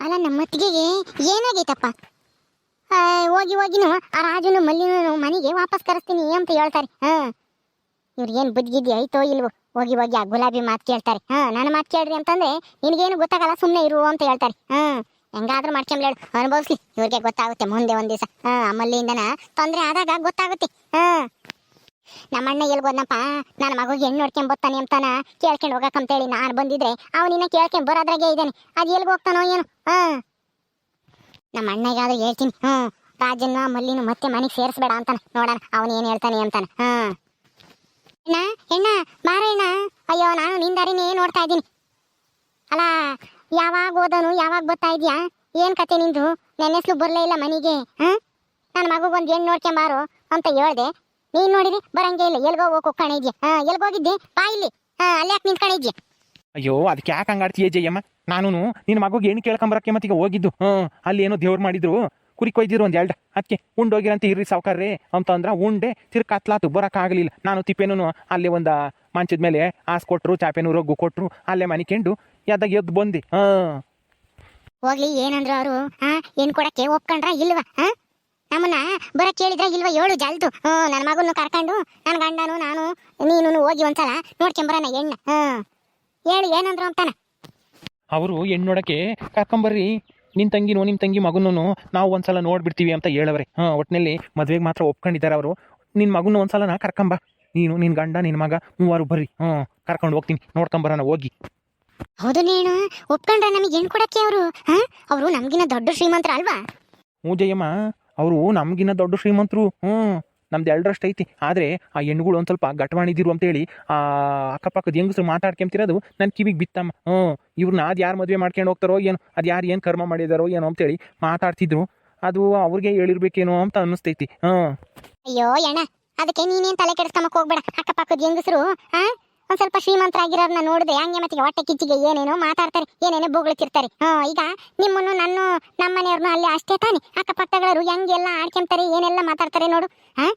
ಅಲ್ಲ ನಮ್ಮ ಅತ್ತಿಗೆಗೆ ಏನಾಗೈತಪ್ಪ ಹೋಗಿ ಹೋಗಿನೂ ಆ ರಾಜನು ಮಲ್ಲಿನೂ ಮನೆಗೆ ವಾಪಸ್ ಕರೆಸ್ತೀನಿ ಅಂತ ಹೇಳ್ತಾರೆ. ಹಾ. ಇವ್ರಿಗೇನು ಬುದ್ಧಿಗಿದ್ದಿ ಐತೋ ಇಲ್ವೋ? ಹೋಗಿ ಹೋಗಿ ಆ ಗುಲಾಬಿ ಮಾತು ಕೇಳ್ತಾರೆ. ಹಾಂ, ನನ್ನ ಮಾತು ಕೇಳ್ರಿ ಅಂತಂದ್ರೆ ನಿನಗೇನು ಗೊತ್ತಾಗಲ್ಲ ಸುಮ್ಮನೆ ಇರು ಅಂತ ಹೇಳ್ತಾರೆ. ಹಾಂ. ಹೆಂಗಾದ್ರೂ ಮಾಡ್ಕೊಂಬ್ಲೇಳು ಅನುಭವಿಸ್ಲಿ. ಇವ್ರಿಗೆ ಗೊತ್ತಾಗುತ್ತೆ ಮುಂದೆ ಒಂದು ದಿವಸ. ಹಾ ಮಲ್ಲಿಯಿಂದನ ತೊಂದರೆ ಆದಾಗ ಗೊತ್ತಾಗುತ್ತೆ. ಹಾ. ನಮ್ಮಣ್ಣ ಎಲ್ಲಿ ಹೋದ್ನಪ್ಪ? ನನ್ನ ಮಗುಗೆ ಹೆಣ್ಣು ನೋಡ್ಕೊಂಡ್ ಬರ್ತಾನೆ ಅಂತಾನ? ಕೇಳ್ಕೊಂಡು ಹೋಗಕ್ಕಂತೇಳಿ ನಾನು ಬಂದಿದ್ರೆ ಅವನಿನ್ನ ಕೇಳ್ಕೊಂಡ್ ಬರೋದ್ರಾಗೆ ಇದ್ದಾನೆ ಅದು ಎಲ್ಗೆ ಹೋಗ್ತಾನೋ ಏನು? ಹಾಂ. ನಮ್ಮ ಅಣ್ಣಗಾದ್ರೂ ಹೇಳ್ತೀನಿ. ಹ್ಞೂ ರಾಜನ್ನ, ಮಲ್ಲಿನ ಮತ್ತೆ ಮನೆಗೆ ಸೇರಿಸ್ಬೇಡ ಅಂತಾನೆ. ನೋಡೋಣ ಅವನು ಏನು ಹೇಳ್ತಾನೆ ಅಂತಾನೆ. ಹಾಂ. ಅಣ್ಣ ಮಾರಣ್ಣ. ಅಯ್ಯೋ, ನಾನು ನಿಂದಾರಿನೇ ನೋಡ್ತಾ ಇದ್ದೀನಿ. ಅಲ್ಲ ಯಾವಾಗ ಓದನು ಯಾವಾಗ ಬರ್ತಾ ಇದೆಯಾ? ಏನು ಕತೆ ನಿಂದು? ನನ್ನ ಬರಲೇ ಬರ್ಲೇ ಇಲ್ಲ ಮನೆಗೆ. ಹಾಂ? ನನ್ನ ಮಗುಗೊಂದು ಹೆಣ್ಣು ನೋಡ್ಕೊಂಬಾರು ಅಂತ ಹೇಳ್ದೆ. ನೀನ್ ನೋಡಿರಿ ಬರಂಗೆ ಇಲ್ಲ. ಎಲ್ಗೋ ಹೋಗಿ ಕುಕ್ಕಣ ಇದೆಯಾ? ಹಾ ಎಲ್ಗೋಗಿದ್ದೆ ಬಾ ಇಲ್ಲಿ. ಹಾ ಅಲ್ಲಿ ಯಾಕೆ ನಿಂತ್ಕೊಂಡ ಇದೆಯಾ? ಅಯ್ಯೋ ಅದಕ್ಕೆ ಯಾಕೆ ಹಂಗಾಡ್ತೀಯ ಜಯಮ್ಮ? ನಾನು ನಿನ್ನ ಮಗುಗೆ ಏನು ಕೇಳ್ಕೊಂಬರಕ್ಕೆ ಮತ್ತೀಗ ಹೋಗಿದ್ದು. ಹ್ಞೂ ಅಲ್ಲಿ ಏನೋ ದೇವ್ರು ಮಾಡಿದ್ರು. ಕುರಿ ಕೊಯ್ದಿರು ಒಂದು ಎರಡು ಅದಕ್ಕೆ ಉಂಡೋಗಿರಂತ ಇರ್ರಿ ಸಾವ್ಕಾರ್ರಿ ಅಂತ ಅಂತಂದ್ರ ಉಂಡೆ ತಿರ್ಗಿ ಕತ್ಲಾತು ಬರೋಕ್ಕಾಗಲಿಲ್ಲ. ನಾನು ತಿಪ್ಪೇನು ಅಲ್ಲೇ ಒಂದು ಮಂಚದ ಮೇಲೆ ಆಸ್ ಕೊಟ್ಟರು ಚಾಪೆನೂ ರೊಗ್ಗು ಕೊಟ್ಟರು ಅಲ್ಲೇ ಮನಿಕೊಂಡು ಎದ್ದಾಗ ಎದ್ದು ಬಂದು. ಹಾಂ ಹೋಗ್ಲಿ ಏನಂದ್ರು ಅವರು ಹಾ ಏನ್ ಕೊಡಕ್ಕೆ ಒಪ್ಕೊಂಡ್ರ ಇಲ್ವಾ ಹಾ? ನಮ್ಮನ್ನ ಬರ ಕೇಳಿದ್ರ ಇಲ್ವಾ ಏಳು ಜಲ್ದು? ಹ್ಮ್ ನನ್ನ ಮಗನ್ನು ಕರ್ಕೊಂಡು ನನ್ನ ಗಂಡನು ನಾನು ನೀನು ಹೋಗಿ ಒಂದ್ಸಲ ನೋಡ್ಕೊಂಬರನ ಹೆಣ್ಣ. ಹ್ಮ್ ಹೇಳು ಏನಂದ್ರು ಅಂತಾನ? ಅವರು ಹೆಣ್ಣು ನೋಡಕ್ಕೆ ಕರ್ಕೊಂಬರ್ರಿ ನಿನ್ ತಂಗಿನೂ ನಿಮ್ಮ ತಂಗಿ ಮಗನೂ ನಾವು ಒಂದ್ಸಲ ನೋಡ್ಬಿಡ್ತೀವಿ ಅಂತ ಹೇಳವ್ರೆ. ಹಾ ಒಟ್ಟಿನಲ್ಲಿ ಮದ್ವೆಗೆ ಮಾತ್ರ ಒಪ್ಕೊಂಡಿದ್ದಾರೆ ಅವರು. ನಿನ್ ಮಗನ ಒಂದ್ಸಲ ನಾ ಕರ್ಕೊಂಬ ನೀನು ನಿನ್ ಗಂಡ ನಿನ್ ಮಗ ಮೂವರು ಬರ್ರಿ. ಹ್ಞೂ ಕರ್ಕೊಂಡು ಹೋಗ್ತೀನಿ. ನೋಡ್ಕೊಂಬರೋಣ ಹೋಗಿ. ಹೌದು ನೀನು. ಒಪ್ಕೊಂಡ್ರೆ ನಮಗೆ ಹೆಣ್ಣು ಕೊಡಕ್ಕೆ ಅವರು? ಹಾ ಅವರು ನಮ್ಗಿನ ದೊಡ್ಡ ಶ್ರೀಮಂತರ ಅಲ್ವಾ? ಹ್ಞೂ ಜಯಮ್ಮ. ಅವರು ನಮಗಿನ್ನ ದೊಡ್ಡ ಶ್ರೀಮಂತರು ಹ್ಞೂ ನಮ್ದು ಎರಡರಷ್ಟು ಐತಿ. ಆದರೆ ಆ ಹೆಣ್ಣುಗಳು ಒಂದು ಸ್ವಲ್ಪ ಗಟ್ವಾಣಿದಿರು ಅಂತೇಳಿ ಆ ಅಕ್ಕಪಕ್ಕದ ಹೆಂಗಸರು ಮಾತಾಡ್ಕೊಂತಿರೋದು ನನ್ನ ಕಿವಿಗೆ ಬಿತ್ತಮ್ಮ. ಹ್ಞೂ ಇವ್ರನ್ನ ಅದು ಯಾರು ಮದುವೆ ಮಾಡ್ಕೊಂಡು ಹೋಗ್ತಾರೋ ಏನು, ಅದು ಯಾರು ಏನು ಕರ್ಮ ಮಾಡಿದಾರೋ ಏನೋ ಅಂತೇಳಿ ಮಾತಾಡ್ತಿದ್ರು. ಅದು ಅವ್ರಿಗೆ ಹೇಳಿರ್ಬೇಕೇನೋ ಅಂತ ಅನ್ನಿಸ್ತೈತಿ. ಹ್ಞೂ ಅಯ್ಯೋ ಅಣ್ಣ, ಅದಕ್ಕೆ ನೀನೇನು ತಲೆ ಕೆಡಿಸ್ಕೊಂಬಕ್ಕೆ ಹೋಗ್ಬೇಡ. ಅಕ್ಕಪಕ್ಕದ ಹೆಂಗಸರು ಹಾ ಒಂದ್ ಸ್ವಲ್ಪ ಶ್ರೀಮಂತರಾಗಿರೋದನ್ನ ನೋಡಿದ್ರೆ ಹಂಗೆ ಮತ್ತೆ ಹೊಟ್ಟೆ ಕಿಚ್ಚಿಗೆ ಏನೇನೋ ಮಾತಾಡ್ತಾರೆ, ಏನೇನೋ ಬೊಗಳ್ತಿರ್ತಾರೆ. ಹಾ, ಈಗ ನಿಮ್ಮನ್ನು ನನ್ನ ನಮ್ಮನೆಯವ್ರನ್ನ ಅಲ್ಲಿ ಅಷ್ಟೇ ತಾನೆ? ಅಕ್ಕಪಕ್ಕಗಳವರು ಹೆಂಗೆಲ್ಲ ಆಡ್ಕೊಂತಾರೆ ಏನೆಲ್ಲ ಮಾತಾಡ್ತಾರೆ ನೋಡು. ಹಾ?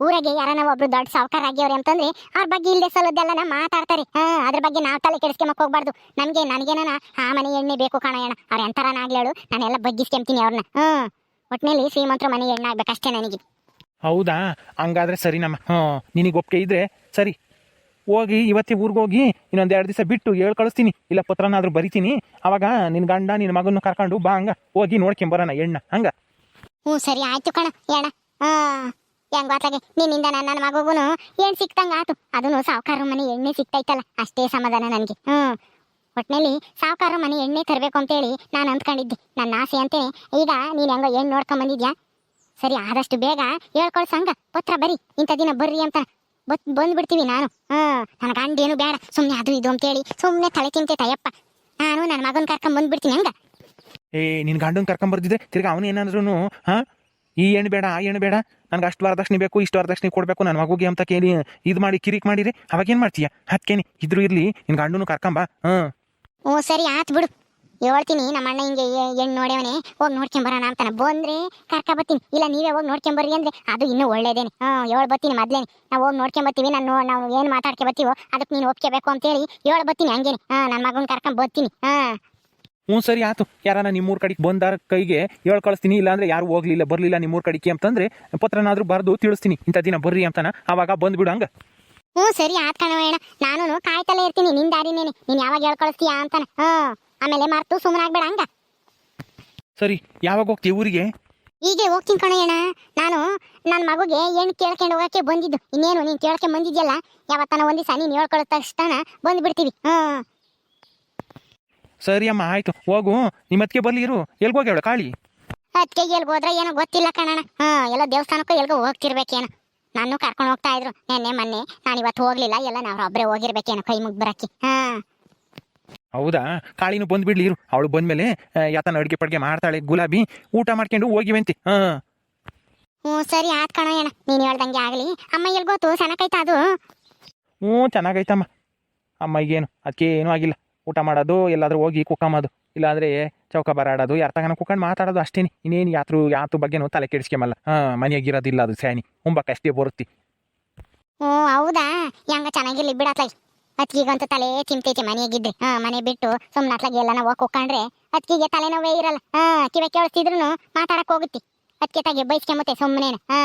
ಊರಾಗೆ ಯಾರನ್ನ ಒಬ್ರು ದೊಡ್ಡ ಸಾವುಕಾರ ಆಗ್ಯವ್ರೆ ಅಂತಂದ್ರೆ ಅವ್ರ ಬಗ್ಗೆ ಇಲ್ಲದೆ ಸಲದ್ದೆಲ್ಲ ಮಾತಾಡ್ತಾರೆ. ಹಾ, ಅದ್ರ ಬಗ್ಗೆ ನಾವು ತಲೆ ಕೆಡಿಸ್ಕೊಂಬಕ್ ಹೋಗ್ಬಾರ್ದು. ನಮ್ಗೆ ನನಗೇನ ಆ ಮನೆ ಎಣ್ಣೆ ಬೇಕು ಕಾಣೋಣ ಅವ್ರ ಎಂತರನ ಆಗ್ಲೇಳು ನಾನೆಲ್ಲ ಬಗ್ಗಿಸ್ಕೊಂತೀನಿ ಅವ್ರನ್ನ ಹ್ಮ್ ಒಟ್ನಲ್ಲಿ ಶ್ರೀಮಂತರು ಮನೆ ಎಣ್ಣೆ ಆಗ್ಬೇಕಷ್ಟೇ ನನಗೆ. ಹೌದಾ? ಹಂಗಾದ್ರೆ ಸರಿ ನಮ್ಮ, ಹಾಂ ನಿನಗೆ ಇದ್ರೆ ಸರಿ. ಹೋಗಿ, ಇವತ್ತಿ ಊರಿಗೆ ಹೋಗಿ, ಇನ್ನೊಂದು ಎರಡು ದಿವಸ ಬಿಟ್ಟು ಹೇಳ್ ಕಳಿಸ್ತೀನಿ. ಇಲ್ಲ, ಪತ್ರನಾದರೂ ಬರಿತೀನಿ. ಅವಾಗ ನಿನ್ನ ಗಂಡ ನಿನ್ನ ಮಗನ ಕರ್ಕೊಂಡು ಬಾ ಹಂಗ. ಹೋಗಿ ನೋಡ್ಕೊಂಬರೋಣ ಎಣ್ಣ, ಹಂಗ. ಹ್ಞೂ, ಸರಿ ಆಯ್ತು ಕಣ ಏಣ ಹೆಂಗ್ ನಿನ್ನಿಂದ ನನ್ನ ಮಗುಗೂ ಏನ್ ಸಿಕ್ತಂಗ ಆತು. ಅದನ್ನು ಸಾವುಕಾರ ಮನೆ ಎಣ್ಣೆ ಸಿಕ್ತೈತಲ್ಲ ಅಷ್ಟೇ ಸಮಾಧಾನ ನನಗೆ. ಹ್ಮ್ ಒಟ್ನಲ್ಲಿ ಸಾವುಕಾರ ಮನೆ ಎಣ್ಣೆ ತರಬೇಕು ಅಂತೇಳಿ ನಾನು ಅಂದ್ಕೊಂಡಿದ್ದೆ. ನನ್ನ ಆಸೆ ಅಂತೇನೆ ಈಗ ನೀನ್ ಹೆಂಗೋ ನೋಡ್ಕೊಂಡ್ ಬಂದಿದ್ಯಾ? ಸರಿ, ಆದಷ್ಟು ಬೇಗ ಹೇಳ್ಕೊಳ್ಸಂಗ ಪತ್ರ ಬರಿ, ಇಂಥ ದಿನ ಬರ್ರಿ ಅಂತ. ಬತ್ ಬಂದ್ಬಿಡ್ತೀವಿ ನಾನು. ಹ್ಮ್ ನನ್ನ ಗಂಡೇನು ಬೇಡ. ಸುಮ್ಮನೆ ಅದು ಇದು ಅಂತೇಳಿ ಸುಮ್ಮನೆ ತಲೆ ತಿಂತೈತಯ್ಯಪ್ಪ ನಾನು ನನ್ನ ಮಗನ್ ಕರ್ಕೊಂಡ್ ಬಂದ್ಬಿಡ್ತೀನಿ ಹಂಗ? ಏ ನಿನ್ನ ಗಂಡನ ಕರ್ಕೊಂಬರ್ದಿದ್ರೆ ತಿರ್ಗಿ ಅವನು ಏನಾದ್ರೂ ಹಾಂ? ಈ ಹೆಣ್ಣು ಬೇಡ ಆ ಹೆಣ್ಣು ಬೇಡ. ನನಗೆ ಅಷ್ಟು ವರದಕ್ಷಿಣೆ ಬೇಕು ಇಷ್ಟು ವರದಕ್ಷಿಣೆ ಕೊಡಬೇಕು ನನ್ನ ಮಗುಗೆ ಅಂತ ಕೇಳಿ ಇದು ಮಾಡಿ ಕಿರಿಕ್ ಮಾಡಿರಿ ಅವಾಗೇನು ಮಾಡ್ತೀಯ? ಹತ್ಕೇನಿ. ಇದ್ರು ಇರಲಿ ನಿನ್ನ ಗಂಡನು ಕರ್ಕೊಂಬ ಹಾಂ? ಓ ಸರಿ ಆತ್ ಬಿಡು. ಹೇಳ್ತೀನಿ ನಮ್ಮ ಅಣ್ಣ ಹಿಂಗೆ ಹೆಣ್ಣು ನೋಡ್ಯವನೇ ಹೋಗಿ ನೋಡ್ಕೊಂಬರೋಣ ಅಂತಾನೆ. ಬಂದ್ರೆ ಕರ್ಕ ಬರ್ತೀನಿ. ಇಲ್ಲ ನೀವೇ ಹೋಗಿ ನೋಡ್ಕೊಂಬರ್ರಿ ಅಂದ್ರೆ ಅದು ಇನ್ನೂ ಒಳ್ಳೇದೇನೆ. ಹಾಂ ಹೇಳ್ ಬರ್ತೀನಿ ಮೊದ್ಲೇನೆ. ನಾವು ಹೋಗಿ ನೋಡ್ಕೊಂಬರ್ತೀವಿ ನಾನು ನಾವು ಏನು ಮಾತಾಡ್ಕೊ ಬರ್ತೀವೋ ಅದಕ್ಕೆ ನೀನು ಒಪ್ಕೋಬೇಕು ಅಂತೇಳಿ ಹೇಳಿ ಬರ್ತೀನಿ ಹಂಗೇನೆ. ಹಾಂ ನನ್ನ ಮಗನ ಕರ್ಕೊಂಡ್ ಬರ್ತೀನಿ. ಹಾಂ. ಹ್ಞೂ ಸರಿ ಆಯ್ತು ಯಾರನ್ನ ನಿಮ್ಮೂರ ಕಡೆಗೆ ಬಂದಾರ ಕೈಗೆ ಹೇಳ್ ಕಳಿಸ್ತೀನಿ ಇಲ್ಲಾಂದ್ರೆ ಯಾರು ಹೋಗ್ಲಿಲ್ಲ ಬರಲಿಲ್ಲ ನಿಮ್ಮೂರ ಕಡೆಗೆ ಅಂತಂದ್ರೆ ಪತ್ರನಾದ್ರೂ ಬರೆದು ತಿಳಿಸ್ತೀನಿ. ಇಂಥ ದಿನ ಬರ್ರಿ ಅಂತಾನ. ಅವಾಗ ಬಂದ್ಬಿಡು ಹಂಗ. ಹ್ಞೂ ಸರಿ ಆತ್ ಕಣವೇಣ ನಾನು ಕಾಯ್ತಲೇ ಇರ್ತೀನಿ ನಿನ್ ದಾರಿನೇನೆ. ನೀನು ಯಾವಾಗ ಹೇಳ್ ಕಳಿಸ್ತೀಯಾ ಅಂತಾನೆ. ಹಾಂ ಆಮೇಲೆ ಮರ್ತು ಸುಮ್ಮನಾಗ್ಬೇಡ ಹಂಗ. ಸರಿ ಯಾವಾಗ ಹೋಗ್ತೀವಿ ಊರಿಗೆ? ಈಗ ಹೋಗ್ತೀನಿ ಕಣಯ್ಯಣ್ಣ ನಾನು ನನ್ನ ಮಗುಗೆ ಏನು ಕೇಳ್ಕೊಂಡು ಹೋಗಕ್ಕೆ ಬಂದಿದ್ದು. ಇನ್ನೇನು ನೀನು ಕೇಳ್ಕೊಂಡು ಬಂದಿದ್ಯಲ್ಲ? ಯಾವತ್ತಾನ ಒಂದು ದಿವಸ ನೀನು ಹೇಳ್ಕೊಳ್ಳೋ ತಕ್ಷಣ ಬಂದುಬಿಡ್ತೀವಿ ಹಾಂ ಸರಿ ಅಮ್ಮ ಆಯ್ತು. ಹೋಗು. ನಿಮ್ಮ ಅದಕ್ಕೆ ಬರ್ಲಿ ಇರು. ಎಲ್ಗೋಗಿ ಹೋಗ್ಯಾಳ ಕಾಳಿ? ಅದಕ್ಕೆ ಎಲ್ಗೆ ಹೋದ್ರೆ ಏನೋ ಗೊತ್ತಿಲ್ಲ ಕಣಣ್ಣ. ಹಾಂ ಎಲ್ಲ ದೇವಸ್ಥಾನಕ್ಕೂ ಎಲ್ಗೋ ಹೋಗ್ತಿರ್ಬೇಕೇನು ನಾನು ಕರ್ಕೊಂಡು ಹೋಗ್ತಾ ಇದ್ರು. ನೆನ್ನೆ ಮೊನ್ನೆ. ನಾನು ಇವತ್ತು ಹೋಗ್ಲಿಲ್ಲ. ಎಲ್ಲ ನಾವು ಒಬ್ಬರೇ ಹೋಗಿರ್ಬೇಕೇನು ಕೈ ಮುಗ್ ಬರಕ್ಕೆ. ಹಾಂ ಹೌದಾ? ಕಾಳಿನೂ ಬಂದ್ಬಿಡ್ಲಿ ಇರು. ಅವಳು ಬಂದ್ಮೇಲೆ ಮೇಲೆ ಯಾತನ ಅಡುಗೆ ಪಡ್ಗೆ ಮಾಡ್ತಾಳೆ. ಗುಲಾಬಿ ಊಟ ಮಾಡ್ಕೊಂಡು ಹೋಗಿವಂತಿ ಹಾಂ. ಹ್ಞೂ ಸರಿ ಆತ್ ಅಣ್ಣ. ನೀನು ಹೇಳ್ದಂಗೆ ಆಗಲಿ. ಅಮ್ಮ ಎಲ್ಲಿ ಗೊತ್ತು ಸಣ್ಣಕೈತಾ ಅದು? ಹ್ಞೂ ಚೆನ್ನಾಗೈತಮ್ಮ. ಅಮ್ಮಗೇನು ಅದಕ್ಕೆ ಏನೂ ಆಗಿಲ್ಲ. ಊಟ ಮಾಡೋದು ಎಲ್ಲಾದರೂ ಹೋಗಿ ಕುಕ್ಕಂಬೋದು ಇಲ್ಲಾಂದ್ರೆ ಚೌಕ ಬರಾಡೋದು ಯಾರ ತಗನ ಕುಕ್ಕಂಡು ಮಾತಾಡೋದು ಅಷ್ಟೇನಿ. ಇನ್ನೇನು ಯಾತ್ರು ಯಾತು ಬಗ್ಗೆನೂ ತಲೆ ಕೆಡಿಸ್ಕೊಂಬಲ್ಲ. ಹಾಂ ಮನೆಯಾಗಿರೋದಿಲ್ಲ ಅದು ಸ್ಯಾನಿ. ಉಂಬಕ್ಕೆ ಅಷ್ಟೇ ಬರುತ್ತಿ. ಹ್ಞೂ ಹೌದಾ? ಹೆಂಗ ಚೆನ್ನಾಗಿರ್ಲಿ ಬಿಡತ್ತೈ ಅತ್ಕಿಗಂತೂ ತಲೆ ತಿಂತೈತಿ ಮನೆಯಾಗಿದ್ದೆ. ಹಾ ಮನೆ ಬಿಟ್ಟು ಸುಮ್ಮನೆ ಅತ್ಲಾಗ ಎಲ್ಲನ ಹೋಗ್ ಹೋಗ್ಕೊಂಡ್ರೆ ಅತ್ಕಿಗೆ ತಲೆನೋವೇ ಇರಲ್ಲ. ಹಾ ಕಿವೆ ಕೇಳಿಸ್ತಿದ್ರು ಮಾತಾಡಕ್ ಹೋಗುತ್ತೆ. ಅದಕ್ಕೆ ತಾಗೆ ಬೈಸ್ಕೊಂಬತ್ತೆ ಸುಮ್ಮನೆ ಹಾ.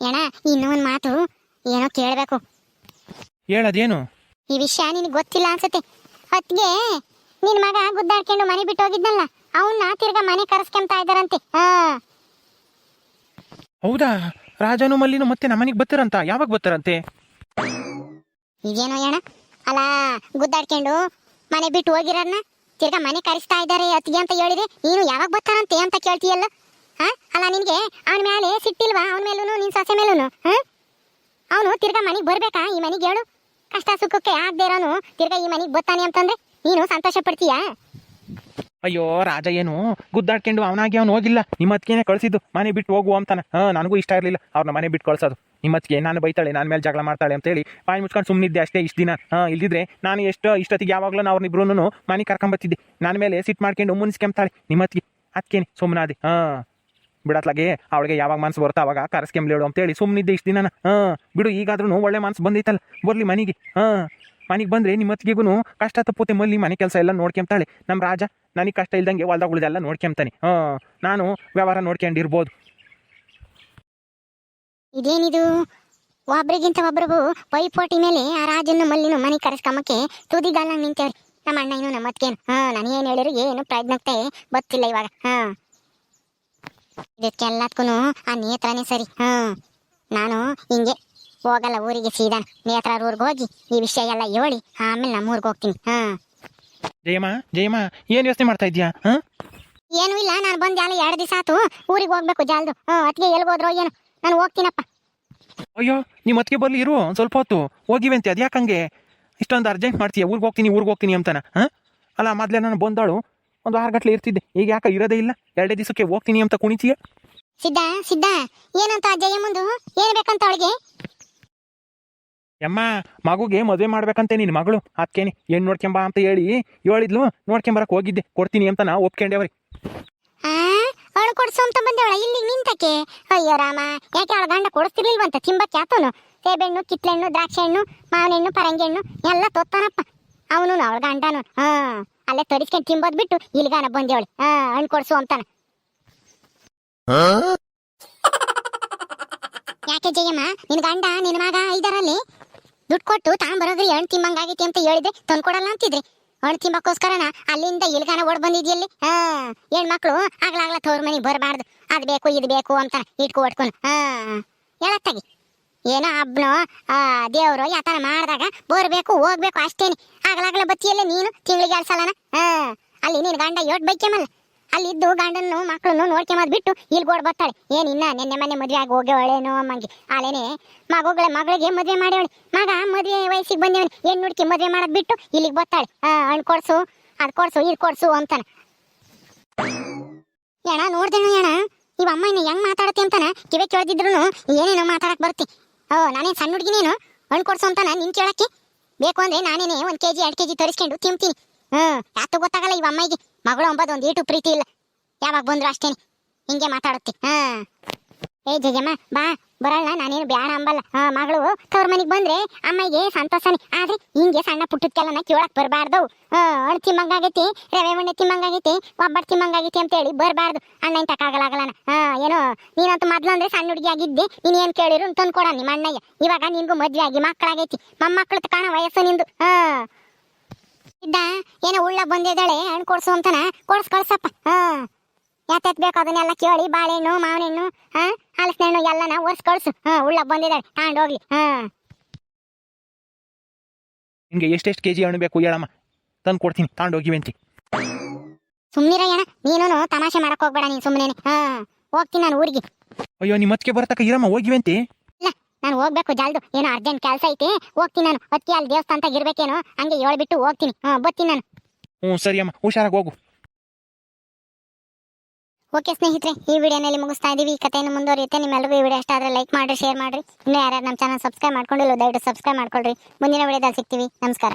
ಏಣ ಇನ್ನೂ ಒಂದ್ ಮಾತು ಏನೋ ಕೇಳಬೇಕು. ಹೇಳದೇನು? ಈ ವಿಷಯ ನಿನಗೆ ಗೊತ್ತಿಲ್ಲ ಅನ್ಸುತ್ತೆ. ಅತ್ಗೆ ನಿನ್ ಮಗ ಗುದ್ದಾಡ್ಕೊಂಡು ಮನೆ ಬಿಟ್ಟು ಹೋಗಿದ್ನಲ್ಲ ಅವನ್ನ ತಿರ್ಗಾ ಮನೆ ಕರೆಸ್ಕೊಂತಾ ಇದಾರಂತೆ ಹಾ. ಹೌದಾ? ರಾಜನು ಮಲ್ಲಿನು ಮತ್ತೆ ನಮ್ಮನಿಗೆ ಬರ್ತಾರಂತ? ಯಾವಾಗ ಬರ್ತಾರಂತೆ? ಇದೇನೋ ಅಣ್ಣ ಅಲ್ಲ ಗುದ್ದಾಡ್ಕೊಂಡು ಮನೆ ಬಿಟ್ಟು ಹೋಗಿರನ್ನ ತಿರ್ಗಾ ಮನೆ ಕರೆಸ್ತಾ ಇದ್ದಾರೆ ಅತ್ತಿಗೆ ಅಂತ ಹೇಳಿದೆ ನೀನು ಯಾವಾಗ ಬರ್ತಾರಂತೆ ಅಂತ ಕೇಳ್ತೀಯಲ್ಲ? ಹಾ? ಅಲ್ಲ ನಿನ್ಗೆ ಅವನ ಮೇಲೆ ಸಿಟ್ಟಿಲ್ವಾ? ಅವನ ಮೇಲೂ ನಿನ್ ಸೊಸೆ ಮೇಲೂ ಹಾ? ಅವನು ತಿರ್ಗಾ ಮನೆಗೆ ಬರ್ಬೇಕಾ ಈ ಮನೆಗೆ ಹೇಳು? ಕಷ್ಟ ಸುಖಕ್ಕೆ ಆಗದೆ ಇರೋನು ತಿರ್ಗಾ ಈ ಮನೆಗೆ ಬರ್ತಾನೆ ಅಂತಂದ್ರೆ ನೀನು ಸಂತೋಷ ಪಡ್ತೀಯಾ? ಅಯ್ಯೋ, ರಾಜ ಏನು? ಗುದ್ದಾಡ್ಕೊಂಡು ಅವನಾಗಿ ಅವ್ನು ಹೋಗಿಲ್ಲ. ನಿಮ್ಮ ಅತ್ತಿಗೆನೆ ಕಳಿಸಿದ್ದು. ಮನೆ ಬಿಟ್ಟು ಹೋಗು ಅಂತಾನೆ. ಹಾಂ, ನನಗೂ ಇಷ್ಟ ಇರಲಿಲ್ಲ. ಅವ್ರನ್ನ ಮನೆ ಬಿಟ್ಟು ಕಳ್ಸೋದು. ನಿಮ್ಮ ಅತ್ತಿಗೆ ನಾನು ಬೈತಾಳೆ ನನ್ನ ಮೇಲೆ ಜಗಳ ಮಾಡ್ತಾಳೆ ಅಂತೇಳಿ ಬಾಯಿ ಮುಚ್ಕೊಂಡು ಸುಮ್ಮನಿದ್ದೆ ಅಷ್ಟೇ ಇಷ್ಟು ದಿನ. ಹಾಂ, ಇಲ್ದಿದ್ರೆ ನಾನು ಎಷ್ಟು ಇಷ್ಟೊತ್ತಿಗೆ ಯಾವಾಗಲೂ ಅವ್ರನ್ನಿಬ್ರು ಮನೆ ಕರ್ಕೊಂಬತ್ತಿದ್ದೆ ನನ್ನ ಮೇಲೆ ಸಿಟ್ಟು ಮಾಡ್ಕೊಂಡು ಮುನ್ಸ್ಕೊಂಬ್ತಾಳೆ ನಿಮ್ಮ ಅತ್ತಿಗೆ. ಅದಕ್ಕೇನೆ ಸುಮ್ಮನಾದೆ ಹಾಂ. ಬಿಡತ್ಲಾಗೆ, ಅವಳಿಗೆ ಯಾವಾಗ ಮನ್ಸು ಬರುತ್ತೆ ಅವಾಗ ಕರೆಸ್ಕೆಂಬ್ಲೇಳು ಅಂತೇಳಿ ಸುಮ್ಮನಿದ್ದೆ ಇಷ್ಟು ದಿನ ಹಾಂ, ಬಿಡು ಈಗಾದ್ರೂ ಒಳ್ಳೆ ಮನ್ಸು ಬಂದೈತಲ್ಲ. ಬರ್ಲಿ ಮನೆಗೆ. ಹಾಂ. ಮನೆಗೆ ಬಂದರೆ ನಿಮ್ಮ ಅತ್ತಿಗೆಗೂ ಕಷ್ಟ ತಪ್ಪುತ್ತೆ ಮಲ್ಲಿ ಮನೆ ಕೆಲಸ ಎಲ್ಲ ನೋಡ್ಕೊಂತಾಳೆ ನಮ್ಮ ರಾಜ, ನನಗೆ ಕಷ್ಟ ಇಲ್ದಂಗೆ ಹೊಲ್ದಾಗ ಉಳಿದೆಲ್ಲ ನೋಡ್ಕೊಂತಾನೆ ಹಾಂ ನಾನು ವ್ಯವಹಾರ ನೋಡ್ಕೊಂಡಿರ್ಬೋದು. ಇದೇನಿದು? ಒಬ್ರಿಗಿಂತ ಒಬ್ರಿಗೂ ಪೈಪೋಟಿ ಮೇಲೆ ಆ ರಾಜನ ಮಲ್ಲಿನ ಮನೆ ಕರೆಸ್ಕೊಂಬಕ್ಕೆ ತುದಿಗಾಲ ನಿಂತೇವ್ರಿ. ನಮ್ಮ ಅಣ್ಣ ಏನು ನಮ್ಮ ಅತ್ಕೇನು ಹಾ ನಾನು ಏನು ಹೇಳಿದ್ರು ಏನು ಪ್ರಯತ್ನಕ್ಕೆ ಗೊತ್ತಿಲ್ಲ ಇವಾಗ. ಹಾಂ ಇದಕ್ಕೆಲ್ಲದಕ್ಕೂ ಆ ನೇತ್ರನೇ ಸರಿ. ಹಾ ನಾನು ಹಿಂಗೆ ಹೋಗಲ್ಲ ಊರಿಗೆ ಸೀದಾ ನೇತ್ರ ಊರಿಗೆ ಹೋಗಿ ಈ ವಿಷಯ ಎಲ್ಲ ಹೇಳಿ ಆಮೇಲೆ ನಮ್ಮ ಊರಿಗೆ ಹೋಗ್ತೀನಿ. ಹಾ. ಜಯಮ್ಮ ಜಯಮ್ಮ ಏನು ಯೋಚನೆ ಮಾಡ್ತಾ ಇದೀಯಾ ಹಾ? ಏನೂ ಇಲ್ಲ ನಾನು ಬಂದು ಜಾಲ ಎರಡು ದಿವಸ ಆತು. ಊರಿಗೆ ಹೋಗ್ಬೇಕು ಜಾಲದು. ಹ್ಞೂ ಅತ್ತಿಗೆ ಎಲ್ಗೋದ್ರೋ ಏನು. ನಾನು ಹೋಗ್ತೀನಪ್ಪ. ಅಯ್ಯೋ ನಿಮ್ಮ ಅತ್ತಿಗೆ ಬರ್ಲಿ ಇರು ಒಂದ್ ಸ್ವಲ್ಪ ಹೊತ್ತು. ಹೋಗಿವಂತೆ ಅದು ಯಾಕಂಗೆ ಇಷ್ಟೊಂದು ಅರ್ಜೆಂಟ್ ಮಾಡ್ತೀಯ? ಊರಿಗೆ ಹೋಗ್ತೀನಿ ಊರಿಗೆ ಹೋಗ್ತೀನಿ ಅಂತಾನ ಹಾಂ? ಅಲ್ಲ ಮೊದಲೇ ನಾನು ಬಂದಾಳು. ಒಂದು ಆರು ಗಂಟ್ಲೆ ಇರ್ತಿದ್ದೆ. ಈಗ ಯಾಕೆ ಇರೋದೇ ಇಲ್ಲ? ಎರಡೇ ದಿವಸಕ್ಕೆ ಹೋಗ್ತೀನಿ ಅಂತ ಕುಣಿತೀಯ? ಸಿದ್ಧ ಸಿದ್ಧ ಏನಂತ ಜಯ ಮುಂದು ಏನ್ ಬೇಕಂತ ಅವಳಿಗೆ? ಯಮ್ಮ ಮಗುಗೆ ಮದುವೆ ಮಾಡ್ಬೇಕಂತೆ ನಿನ್ನ ಮಗಳು. ಅದಕ್ಕೇನೆ ಏನ್ ನೋಡ್ಕೊಂಬಾ ಅಂತ ಹೇಳಿ ಹೇಳಿದ್ಲು. ನೋಡ್ಕೊಂಬರಕ್ಕೆ ಹೋಗಿದ್ದೆ. ಕೊಡ್ತೀನಿ ಅಂತ ನಾ ಒಪ್ಕೊಂಡೇವ್ರಿ ಆ? ಅವಳು ಕೊಡ್ಸು ಅಂತ ಬಂದವಳ? ಇಲ್ಲಿ ನಿಂತಕ್ಕೆ ಅಯ್ಯೋ ರಾಮ ಯಾಕೆ ಅವಳ ಗಂಡ ಕೊಡಿಸ್ತಿರ್ಲಿಲ್ವಂತ? ತಿಂಬಕ್ಕೆ ಆತನು. ಸೇಬೆಣ್ಣು ಕಿತ್ಲೆಹಣ್ಣು ದ್ರಾಕ್ಷಿ ಹಣ್ಣು ಮಾವಿನ ಹಣ್ಣು ಪರಂಗಿ ಹಣ್ಣು ಎಲ್ಲ ತೊತ್ತಾನಪ್ಪ ಅವನು ಅವಳ ಗಂಡನು. ಹಾ ಅಲ್ಲೇ ತರಿಸ್ಕೊಂಡು ತಿಂಬೋದ್ ಬಿಟ್ಟು ಇಲ್ಗಾನ ಬಂದೇವಳು. ಹಾ ಹಣ್ಣು ಕೊಡ್ಸು ಅಂತಾನ. ಯಾಕೆ ಜಯಮ್ಮ? ನಿನ್ ಗಂಡ ನಿನ್ ಮಗ ಇದಾರಲ್ಲಿ? ದುಡ್ಡು ಕೊಟ್ಟು ತಾಂಬರೋದ್ರಿ ಹಣ್ಣು ಆಗೈತಿ ಅಂತ ಹೇಳಿದ್ರೆ ತಂದ್ಕೊಡಲ್ಲ ಅಂತಿದ್ರಿ. ಹಣ್ಣು ತಿಂಬಕ್ಕೋಸ್ಕರನ ಅಲ್ಲಿಂದ ಇಲ್ಗಾನ ಓಡ್ ಬಂದಿದ್ಯಲ್ಲಿ ಹಾ, ಹೆಣ್ಮಕ್ಳು ಆಗ್ಲಾಗ್ಲ ತವ್ರ ಮನೆಗೆ ಬರಬಾರ್ದು. ಅದ್ ಬೇಕು, ಇದು ಬೇಕು ಅಂತ ಇಟ್ಕೊ ಹೊಡ್ಕೊಂಡು. ಹಾ, ಹೇಳತ್ತಾಗಿ. ಏನೋ ಹಬ್ಬನೋ ಆ, ದೇವ್ರು ಯಾತರ ಮಾಡಿದಾಗ ಬರ್ಬೇಕು, ಹೋಗ್ಬೇಕು ಅಷ್ಟೇನೆ. ಆಗ್ಲಾಗ್ಲ ಬತ್ತಿಯಲ್ಲೇ ನೀನು ತಿಂಗಳಿಗೆ ಸಲನ? ಹಾ, ಅಲ್ಲಿ ನೀನು ಗಂಡ ಯೋಟ್ ಬೈಕೆಮಲ್ಲ ಅಲ್ಲಿದ್ದು ಗಂಡನ್ನು, ಮಕ್ಕಳನ್ನು ನೋಡ್ಕೊಂಬದ್ ಬಿಟ್ಟು ಇಲ್ಲಿ ಗೋಡ್ ಬರ್ತಾಳೆ. ಏನ್ ಇನ್ನ ನೆನ್ನೆ ಮನೆ ಮದ್ವೆ ಆಗಿ ಹೋಗ್ಯವಳೇನೋ ಅಮ್ಮಂಗೆ. ಆಲೇನೆ ಮಗುಗಳ ಮಗಳಿಗೆ ಮದುವೆ ಮಾಡ್ಯವಳೆ. ಮಗ ಮದುವೆ ವಯಸ್ಸಿಗೆ ಬಂದೇವನಿ, ಹೆಣ್ಣು ಹುಡುಕಿ ಮದುವೆ ಮಾಡೋದ್ ಬಿಟ್ಟು ಇಲ್ಲಿಗೆ ಬರ್ತಾಳೆ. ಹಾ ಹಣ್ಣು ಕೊಡ್ಸು, ಅದ್ ಕೊಡ್ಸು, ಇದು ಕೊಡ್ಸು ಅಂತಾನ. ಏಣ ನೋಡ್ದೇನು ಏಣ ಇವ ಅಮ್ಮ ಇನ್ನು ಹೆಂಗ್ ಮಾತಾಡತ್ತೆ ಅಂತಾನ? ಕಿವೆ ಕೇಳ್ದಿದ್ರು ಏನೇನೋ ಮಾತಾಡಕ್ ಬರುತ್ತೆ ಓ, ನಾನೇನು ಸಣ್ಣ ಹುಡುಗಿನೇನು ಹಣ್ಣು ಕೊಡ್ಸು ಅಂತಾನ ನಿನ್ ಕೇಳಕ್ಕೆ? ಬೇಕು ಅಂದ್ರೆ ನಾನೇನೆ ಒಂದ್ ಕೆಜಿ, ಎರಡ್ ಕೆಜಿ ತರಿಸ್ಕೊಂಡು ತಿಂತೀನಿ. ಹ್ಮ್ ಯಾತು ಗೊತ್ತಾಗಲ್ಲ ಇವ ಅಮ್ಮಗೆ ಮಗಳು ಅಂಬದು ಒಂದ್ ಈಟು ಪ್ರೀತಿ ಇಲ್ಲ. ಯಾವಾಗ ಬಂದ್ರು ಅಷ್ಟೇನೆ. ಹಿಂಗೆ ಮಾತಾಡುತ್ತೆ. ಹಾ. ಏ ಜಜಮ್ಮ ಬಾ. ಬರಲ್ಲ, ನಾನೇನು ಬ್ಯಾಡ ಅಂಬಲ್ಲ. ಮಗಳು ತವ್ರ ಮನೆಗೆ ಬಂದ್ರೆ ಅಮ್ಮಗೆ ಸಂತೋಷನೇ. ಆದ್ರೆ ಹಿಂಗೆ ಸಣ್ಣ ಪುಟ್ಟದಕ್ಕೆಲ್ಲ ಕೇಳಕ್ ಬರಬಾರ್ದು. ಹಾ ತಿಮ್ಮಂಗಾಗೈತಿ ರವೆ ಉಣ್ಣೆ ತಿಮ್ಮಂಗಾಗೈತಿ ಒಬ್ಬಟ್ಟು ತಿಮ್ಮಂಗಾಗೈತಿ ಅಂತ ಹೇಳಿ ಬರಬಾರ್ದು. ಅಣ್ಣ ಇಂತಕ್ಕಾಗಲಾಗಲ್ಲ ಹಾ, ಏನೋ, ನೀನಂತೂ ಮೊದ್ಲು ಸಣ್ಣ ಹುಡುಗಿ ಆಗಿದ್ದೆ. ನೀನ್ ಏನ್ ಕೇಳಿರು ತಂದು ಕೊಡ ನಿಮ್ಮ ಅಣ್ಣಯ್ಯ. ಇವಾಗ ನಿನ್ಗೂ ಮದ್ವೆ ಆಗಿ ಮಕ್ಕಳಾಗೈತಿ. ಮೊಮ್ಮಕ್ಕಳು ಕಾಣ ವಯಸ್ಸು ನಿಂದು. ಹಾ. ಇದ್ದ ಏನೋ ಉಳ್ಳ ಬಂದಿದ್ದಾಳೆ ಹಣ್ಣು ಕೊಡ್ಸು ಅಂತನ? ಕೊಡ್ಸ್ ಕಳ್ಸಪ್ಪ. ಹಾ. ಯಾತ ಬೇಕು ಅದನ್ನೆಲ್ಲ ಕೇಳಿ ಬಾಳೆಹಣ್ಣು ಮಾವಿನಣ್ಣು ಹಾ ಹಲಸಿನ ಹಣ್ಣು ಎಲ್ಲನ ಒರ್ಸ್ ಕಳ್ಸು. ಹಾ ಉಳ್ಳ ಬಂದಿದ್ದಾಳೆ ತಗೊಂಡು ಹೋಗ್ಲಿ. ಹಾ. ನಿಂಗೆ ಎಷ್ಟೆಷ್ಟು ಕೆಜಿ ಹಣ್ಣು ಬೇಕು ಹೇಳಮ್ಮ. ತಂದು ಕೊಡ್ತೀನಿ ತಗೊಂಡು ಹೋಗಿವಂತಿ ಸುಮ್ನಿರಯ್ಯಣ ನೀನು ತಮಾಷೆ ಮಾಡಕ್ ಹೋಗ್ಬೇಡ ನೀನ್ ಸುಮ್ಮನೆ ಹಾ ಹೋಗ್ತೀನಿ ನಾನು ಊರಿಗೆ. ಅಯ್ಯೋ ನಿಮ್ಮ ಮಚ್ಚಿಗೆ ಬರತಕ್ಕ ಇರಮ್ಮ ಹೋಗಿವಂತಿ ನಾನು ಹೋಗ್ಬೇಕು ಜಲ್ದು. ಏನೋ ಅರ್ಜೆಂಟ್ ಕೆಲಸ ಐತಿ. ಹೋಗ್ತೀನಿ ನಾನು. ಅದಕ್ಕೆ ಅಲ್ಲಿ ದೇವಸ್ಥಾನ ಇರ್ಬೇಕೇನೋ? ಹಂಗೆ ಹೇಳ್ಬಿಟ್ಟು ಹೋಗ್ತೀನಿ. ಹಾ ಬರ್ತೀನಿ ನಾನು. ಹ್ಞೂ ಸರಿ ಅಮ್ಮ. ಹುಷಾರಾಗಿ ಹೋಗು. ಓಕೆ ಸ್ನೇಹಿತರೆ ಈ ವಿಡಿಯೋನಲ್ಲಿ ಮುಗಿಸ್ತಾ ಇದೀವಿ. ಈ ಕಥೆಯನ್ನು ಮುಂದುವರಿಯುತ್ತೆ. ನಿಮ್ಮೆಲ್ಲರಿಗೂ ಈ ವಿಡಿಯೋ ಇಷ್ಟ ಆದರೆ ಲೈಕ್ ಮಾಡಿರಿ ಶೇರ್ ಮಾಡಿರಿ. ಇನ್ನೂ ಯಾರ್ಯಾರು ನಮ್ಮ ಚಾನಲ್ ಸಬ್ಸ್ಕ್ರೈಬ್ ಮಾಡ್ಕೊಂಡಿಲ್ಲ ದಯವಿಟ್ಟು ಸಬ್ಸ್ಕ್ರೈಬ್ ಮಾಡ್ಕೊಳ್ರಿ. ಮುಂದಿನ ವಿಡಿಯೋದಲ್ಲಿ ಸಿಗ್ತೀವಿ. ನಮಸ್ಕಾರ.